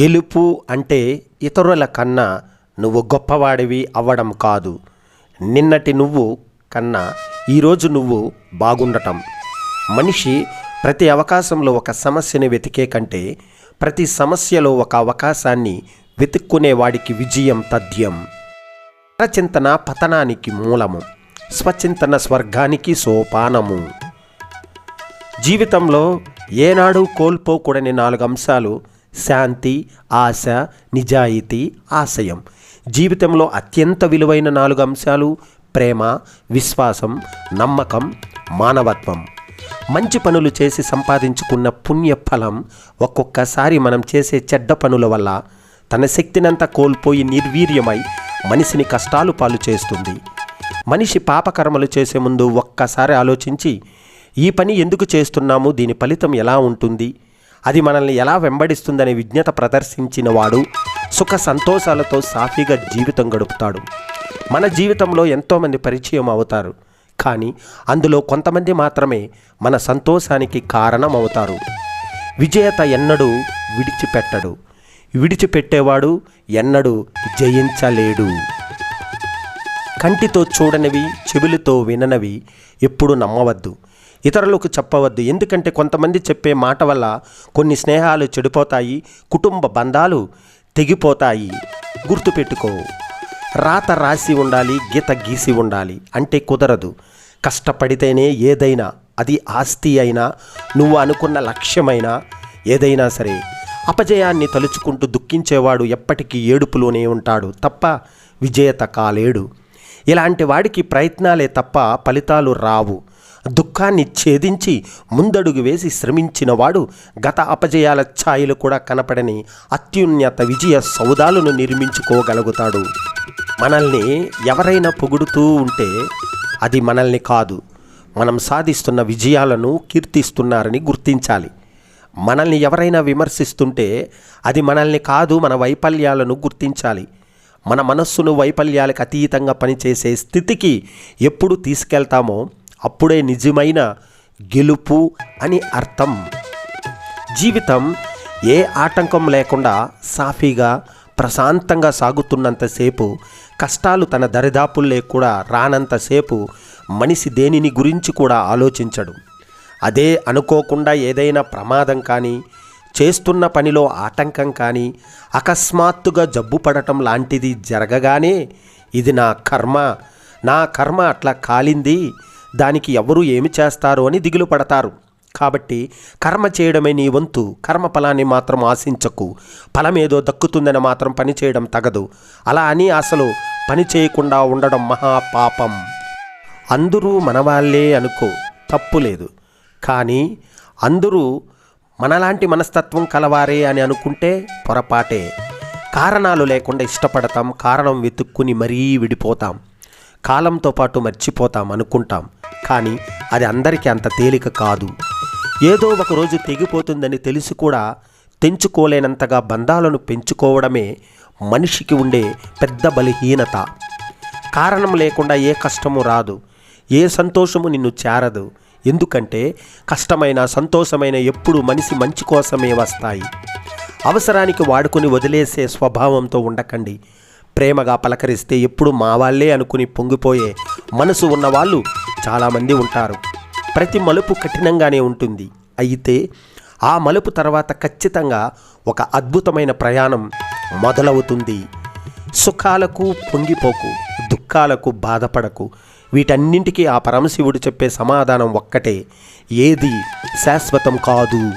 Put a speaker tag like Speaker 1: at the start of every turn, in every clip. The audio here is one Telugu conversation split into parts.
Speaker 1: గెలుపు అంటే ఇతరుల కన్నా నువ్వు గొప్పవాడివి అవ్వడం కాదు. నిన్నటి నువ్వు కన్నా ఈరోజు నువ్వు బాగుండటం. మనిషి ప్రతి అవకాశంలో ఒక సమస్యని వెతికే కంటే ప్రతి సమస్యలో ఒక అవకాశాన్ని వెతుక్కునే వాడికి విజయం తథ్యం. పరచింతన పతనానికి మూలము స్వచింతన స్వర్గానికి సోపానము. జీవితంలో ఏనాడు కోల్పోకూడని నాలుగు అంశాలు శాంతి ఆశ నిజాయితీ ఆశయం. జీవితంలో అత్యంత విలువైన నాలుగు అంశాలు ప్రేమ విశ్వాసం నమ్మకం మానవత్వం. మంచి పనులు చేసి సంపాదించుకున్న పుణ్య ఫలం ఒక్కొక్కసారి మనం చేసే చెడ్డ పనుల వల్ల తన శక్తినంతా కోల్పోయి నిర్వీర్యమై మనిషిని కష్టాలు పాలు చేస్తుంది. మనిషి పాపకర్మలు చేసే ముందు ఒక్కసారి ఆలోచించి ఈ పని ఎందుకు చేస్తున్నాము? దీని ఫలితం ఎలా ఉంటుంది? అది మనల్ని ఎలా వెంబడిస్తుందనే విజ్ఞత ప్రదర్శించిన వాడు సుఖ సంతోషాలతో సాఫీగా జీవితం గడుపుతాడు. మన జీవితంలో ఎంతోమంది పరిచయం అవుతారు. కానీ అందులో కొంతమంది మాత్రమే మన సంతోషానికి కారణం అవుతారు. విజేత ఎన్నడూ విడిచిపెట్టడు. విడిచిపెట్టేవాడు ఎన్నడూ జయించలేడు. కంటితో చూడనివి చెవులతో విననవి ఎప్పుడు నమ్మవద్దు. ఇతరులకు చెప్పవద్దు. ఎందుకంటే కొంతమంది చెప్పే మాట వల్ల కొన్ని స్నేహాలు చెడిపోతాయి కుటుంబ బంధాలు తెగిపోతాయి. గుర్తుపెట్టుకో రాత రాసి ఉండాలి గీత గీసి ఉండాలి అంటే కుదరదు. కష్టపడితేనే ఏదైనా అది ఆస్తి అయినా నువ్వు అనుకున్న లక్ష్యమైనా ఏదైనా సరే అపజయాన్ని తలుచుకుంటూ దుఃఖించేవాడు ఎప్పటికీ ఏడుపులోనే ఉంటాడు. తప్ప విజేత కాలేడు. ఇలాంటి వాడికి ప్రయత్నాలే తప్ప ఫలితాలు రావు. దుఃఖాన్ని ఛేదించి ముందడుగు వేసి శ్రమించినవాడు గత అపజయాల ఛాయలు కూడా కనపడని అత్యున్నత విజయ సౌదాలను నిర్మించుకోగలుగుతాడు. మనల్ని ఎవరైనా పొగుడుతూ ఉంటే అది మనల్ని కాదు. మనం సాధిస్తున్న విజయాలను కీర్తిస్తున్నారని గుర్తించాలి. మనల్ని ఎవరైనా విమర్శిస్తుంటే అది మనల్ని కాదు మన వైఫల్యాలను గుర్తించాలి. మన మనస్సును వైఫల్యాలకు అతీతంగా పనిచేసే స్థితికి ఎప్పుడు తీసుకెళ్తామో అప్పుడే నిజమైన గెలుపు అని అర్థం. జీవితం ఏ ఆటంకం లేకుండా సాఫీగా ప్రశాంతంగా సాగుతున్నంతసేపు కష్టాలు తన దరిదాపుల్లే కూడా రానంతసేపు మనిషి దేనిని గురించి కూడా ఆలోచించడు. అదే అనుకోకుండా ఏదైనా ప్రమాదం కానీ చేస్తున్న పనిలో ఆటంకం కానీ అకస్మాత్తుగా జబ్బు పడటం లాంటిది జరగగానే ఇది నా కర్మ. నా కర్మ అట్లా కాలింది. దానికి ఎవరు ఏమి చేస్తారు అని దిగులు పడతారు. కాబట్టి కర్మ చేయడమే నీ వంతు కర్మ ఫలాన్ని మాత్రం ఆశించకు. ఫలమేదో దక్కుతుందని మాత్రం పని చేయడం తగదు. అలా అని అసలు పని చేయకుండా ఉండడం మహాపాపం అందరూ మనవాళ్ళే అనుకో తప్పు లేదు. కానీ అందరూ మనలాంటి మనస్తత్వం కలవారే అని అనుకుంటే పొరపాటే. కారణాలు లేకుండా ఇష్టపడతాం కారణం వెతుక్కుని మరీ విడిపోతాం. కాలంతో పాటు మర్చిపోతాం అనుకుంటాం. కానీ అది అందరికీ అంత తేలిక కాదు. ఏదో ఒక రోజు తెగిపోతుందని తెలిసి కూడా తెంచుకోలేనంతగా బంధాలను పెంచుకోవడమే మనిషికి ఉండే పెద్ద బలహీనత. కారణం లేకుండా ఏ కష్టము రాదు ఏ సంతోషము నిన్ను చేరదు. ఎందుకంటే కష్టమైన సంతోషమైన ఎప్పుడు మనిషి మంచి కోసమే వస్తాయి. అవసరానికి వాడుకొని వదిలేసే స్వభావంతో ఉండకండి. ప్రేమగా పలకరిస్తే ఎప్పుడు మా వాళ్ళే అనుకుని పొంగిపోయే మనసు ఉన్నవాళ్ళు చాలామంది ఉంటారు. ప్రతి మలుపు కఠినంగానే ఉంటుంది. అయితే ఆ మలుపు తర్వాత ఖచ్చితంగా ఒక అద్భుతమైన ప్రయాణం మొదలవుతుంది. సుఖాలకు పొంగిపోకు దుఃఖాలకు బాధపడకు. వీటన్నింటికీ ఆ పరమశివుడు చెప్పే సమాధానం ఒక్కటే. ఏది శాశ్వతం కాదు.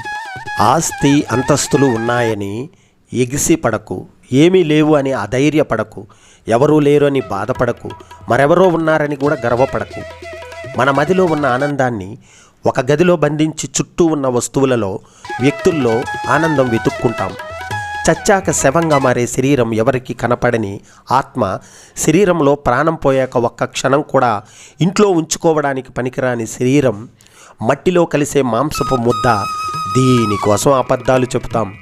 Speaker 1: ఆస్తి అంతస్తులు ఉన్నాయని ఎగిసి పడకు. ఏమీ లేవు అని అధైర్యపడకు. ఎవరూ లేరు అని బాధపడకు. మరెవరో ఉన్నారని కూడా గర్వపడకు. మన మదిలో ఉన్న ఆనందాన్ని ఒక గదిలో బంధించి చుట్టూ ఉన్న వస్తువులలో వ్యక్తుల్లో ఆనందం వెతుక్కుంటాం. చచ్చాక శవంగా మారే శరీరం ఎవరికి కనపడని ఆత్మ శరీరంలో ప్రాణం పోయాక ఒక్క క్షణం కూడా ఇంట్లో ఉంచుకోవడానికి పనికిరాని శరీరం మట్టిలో కలిసే మాంసపు ముద్ద దీనికోసం అబద్ధాలు చెబుతాం.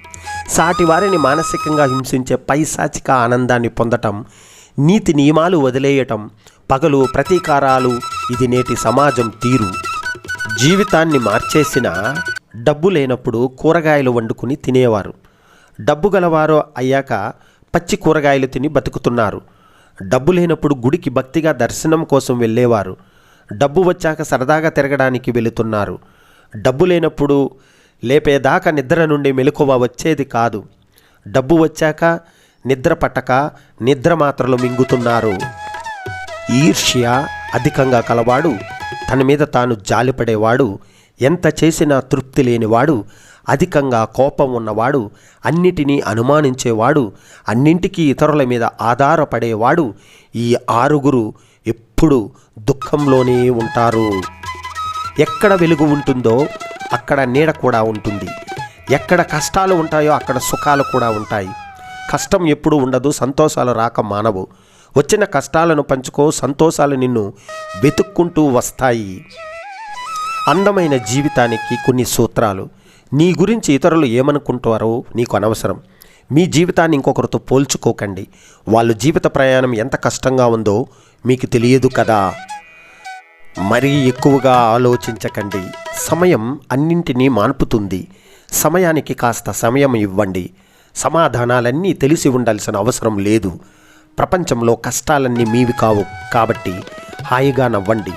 Speaker 1: సాటి వారిని మానసికంగా హింసించే పైశాచిక ఆనందాన్ని పొందటం నీతి నియమాలు వదిలేయటం పగలు ప్రతీకారాలు ఇది నేటి సమాజం తీరు. జీవితాన్ని మార్చేసిన డబ్బు లేనప్పుడు కూరగాయలు వండుకుని తినేవారు. డబ్బు గలవారు అయ్యాక పచ్చి కూరగాయలు తిని బతుకుతున్నారు. డబ్బు లేనప్పుడు గుడికి భక్తిగా దర్శనం కోసం వెళ్ళేవారు. డబ్బు వచ్చాక సరదాగా తిరగడానికి వెళుతున్నారు. డబ్బు లేనప్పుడు లేపేదాకా నిద్ర నుండి మెలకువ వచ్చేది కాదు. డబ్బు వచ్చాక నిద్ర పట్టక నిద్ర మాత్రలు మింగుతున్నారు. ఈర్ష్య అధికంగా కలవాడు తన మీద తాను జాలిపడేవాడు ఎంత చేసినా తృప్తి లేనివాడు అధికంగా కోపం ఉన్నవాడు అన్నిటినీ అనుమానించేవాడు అన్నింటికీ ఇతరుల మీద ఆధారపడేవాడు ఈ ఆరుగురు ఎప్పుడు దుఃఖంలోనే ఉంటారు. ఎక్కడ వెలుగు ఉంటుందో అక్కడ నీడ కూడా ఉంటుంది. ఎక్కడ కష్టాలు ఉంటాయో అక్కడ సుఖాలు కూడా ఉంటాయి. కష్టం ఎప్పుడు ఉండదు సంతోషాలు రాక మానవు. వచ్చిన కష్టాలను పంచుకో సంతోషాలు నిన్ను వెతుక్కుంటూ వస్తాయి. అందమైన జీవితానికి కొన్ని సూత్రాలు. నీ గురించి ఇతరులు ఏమనుకుంటారో నీకు అనవసరం. మీ జీవితాన్ని ఇంకొకరితో పోల్చుకోకండి. వాళ్ళ జీవిత ప్రయాణం ఎంత కష్టంగా ఉందో మీకు తెలియదు కదా. మరీ ఎక్కువగా ఆలోచించకండి. సమయం అన్నింటినీ మాన్పుతుంది. సమయానికి కాస్త సమయం ఇవ్వండి. సమాధానాలన్నీ తెలిసి ఉండాల్సిన అవసరం లేదు. ప్రపంచంలో కష్టాలన్నీ మీవి కావు. కాబట్టి హాయిగా నవ్వండి.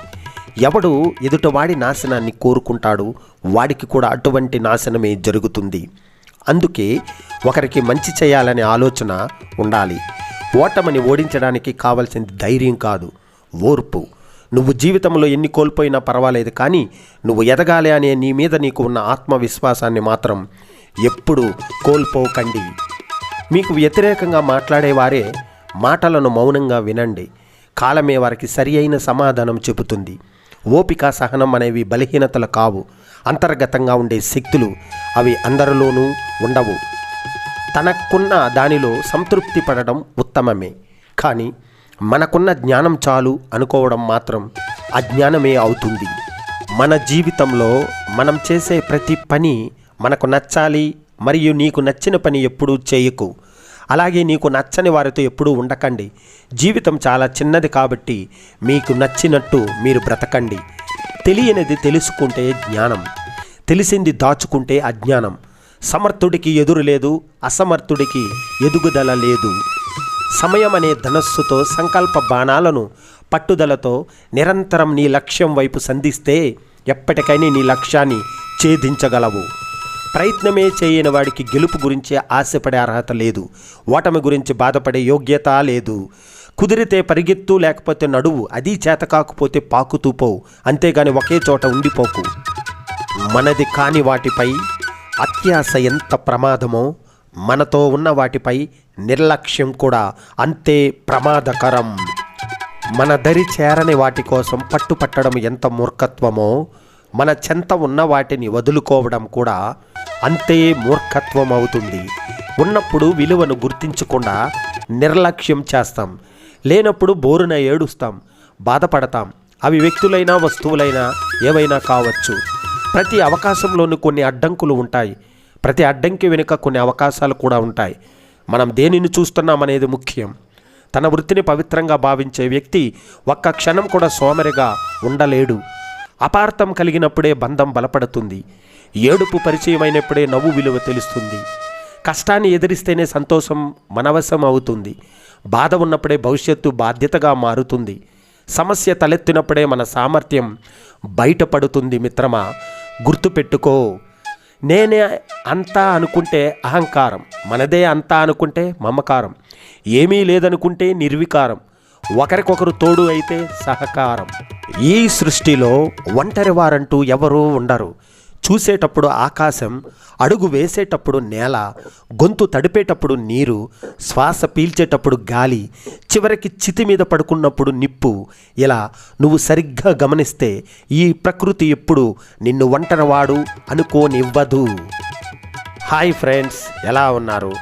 Speaker 1: ఎవడు ఎదుటివాడి నాశనాన్ని కోరుకుంటాడు వాడికి కూడా అటువంటి నాశనమే జరుగుతుంది. అందుకే ఒకరికి మంచి చేయాలనే ఆలోచన ఉండాలి. ఓటమని ఓడించడానికి కావలసింది ధైర్యం కాదు ఓర్పు. నువ్వు జీవితంలో ఎన్ని కోల్పోయినా పర్వాలేదు కానీ నువ్వు ఎదగాలి అనే నీ మీద నీకు ఉన్న ఆత్మవిశ్వాసాన్ని మాత్రం ఎప్పుడు కోల్పోకండి. మీకు వ్యతిరేకంగా మాట్లాడేవారే మాటలను మౌనంగా వినండి. కాలమే వారికి సరి అయిన సమాధానం చెబుతుంది. ఓపిక సహనం అనేవి బలహీనతలు కావు. అంతర్గతంగా ఉండే శక్తులు అవి అందరిలోనూ ఉండవు. తనకున్న దానిలో సంతృప్తి పడడం ఉత్తమమే. కానీ మనకున్న జ్ఞానం చాలు అనుకోవడం మాత్రం అజ్ఞానమే అవుతుంది. మన జీవితంలో మనం చేసే ప్రతి పని మనకు నచ్చాలి మరియు నీకు నచ్చిన పని ఎప్పుడూ చేయకు. అలాగే నీకు నచ్చని వారితో ఎప్పుడూ ఉండకండి. జీవితం చాలా చిన్నది కాబట్టి మీకు నచ్చినట్టు మీరు బ్రతకండి. తెలియనిది తెలుసుకుంటే జ్ఞానం తెలిసింది దాచుకుంటే అజ్ఞానం. సమర్థుడికి ఎదురు లేదు అసమర్థుడికి ఎదుగుదల లేదు. సమయం అనే ధనస్సుతో సంకల్ప బాణాలను పట్టుదలతో నిరంతరం నీ లక్ష్యం వైపు సంధిస్తే ఎప్పటికైనా నీ లక్ష్యాన్ని ఛేదించగలవు. ప్రయత్నమే చేయని వాడికి గెలుపు గురించి ఆశపడే అర్హత లేదు. ఓటమి గురించి బాధపడే యోగ్యత లేదు. కుదిరితే పరిగెత్తు లేకపోతే నడువు అది చేత కాకపోతే పాకుతూ పోవు అంతేగాని ఒకే చోట ఉండిపోకు. మనది కాని వాటిపై అత్యాశ ఎంత ప్రమాదమో మనతో ఉన్న వాటిపై నిర్లక్ష్యం కూడా అంతే ప్రమాదకరం. మన దరి చేరని వాటి కోసం పట్టుపట్టడం ఎంత మూర్ఖత్వమో మన చెంత ఉన్న వాటిని వదులుకోవడం కూడా అంతే మూర్ఖత్వం అవుతుంది ఉన్నప్పుడు విలువను గుర్తించకుండా నిర్లక్ష్యం చేస్తాం. లేనప్పుడు బోరున ఏడుస్తాం. బాధపడతాం. అవి వ్యక్తులైనా వస్తువులైనా ఏవైనా కావచ్చు. ప్రతి అవకాశంలోనూ కొన్ని అడ్డంకులు ఉంటాయి. ప్రతి అడ్డంకి వెనుక కొన్ని అవకాశాలు కూడా ఉంటాయి. మనం దేనిని చూస్తున్నామనేది ముఖ్యం. తన వృత్తిని పవిత్రంగా భావించే వ్యక్తి ఒక్క క్షణం కూడా సోమరిగా ఉండలేడు. అపార్థం కలిగినప్పుడే బంధం బలపడుతుంది. ఏడుపు పరిచయమైనప్పుడే నవ్వు విలువ తెలుస్తుంది. కష్టాన్ని ఎదిరిస్తేనే సంతోషం మనవశం అవుతుంది. బాధ ఉన్నప్పుడే భవిష్యత్తు బాధ్యతగా మారుతుంది. సమస్య తలెత్తినప్పుడే మన సామర్థ్యం బయటపడుతుంది మిత్రమా. గుర్తుపెట్టుకో. నేనే అంతా అనుకుంటే అహంకారం. మనదే అంతా అనుకుంటే మమకారం. ఏమీ లేదనుకుంటే నిర్వికారం. ఒకరికొకరు తోడు అయితే సహకారం. ఈ సృష్టిలో ఒంటరి వారంటూ ఎవరూ ఉండరు. చూసేటప్పుడు ఆకాశం అడుగు వేసేటప్పుడు నేల గొంతు తడిపేటప్పుడు నీరు శ్వాస పీల్చేటప్పుడు గాలి చివరికి చితి మీద పడుకున్నప్పుడు నిప్పు. ఇలా నువ్వు సరిగ్గా గమనిస్తే ఈ ప్రకృతి ఎప్పుడు నిన్ను ఒంటరివాడు అనుకోనివ్వదు. హాయ్ ఫ్రెండ్స్ ఎలా ఉన్నారు?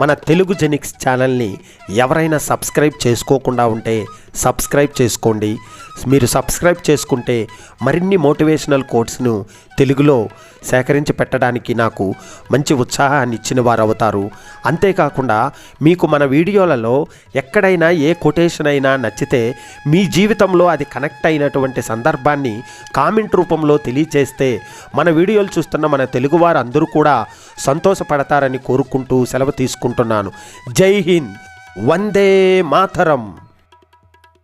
Speaker 1: మన తెలుగు జెనిక్స్ ఛానల్ని ఎవరైనా సబ్స్క్రైబ్ చేసుకోకుండా ఉంటే సబ్స్క్రైబ్ చేసుకోండి. మీరు సబ్స్క్రైబ్ చేసుకుంటే మరిన్ని మోటివేషనల్ కోట్స్ను తెలుగులో సేకరించి పెట్టడానికి నాకు మంచి ఉత్సాహాన్ని ఇచ్చిన వారు అవుతారు అంతేకాకుండా మీకు మన వీడియోలలో ఎక్కడైనా ఏ కొటేషన్ అయినా నచ్చితే మీ జీవితంలో అది కనెక్ట్ అయినటువంటి సందర్భాన్ని కామెంట్ రూపంలో తెలియచేస్తే మన వీడియోలు చూస్తున్న మన తెలుగువారు అందరూ కూడా సంతోషపడతారని కోరుకుంటూ సెలవు తీసుకుంటున్నాను. జై హింద్. వందే మాతరం.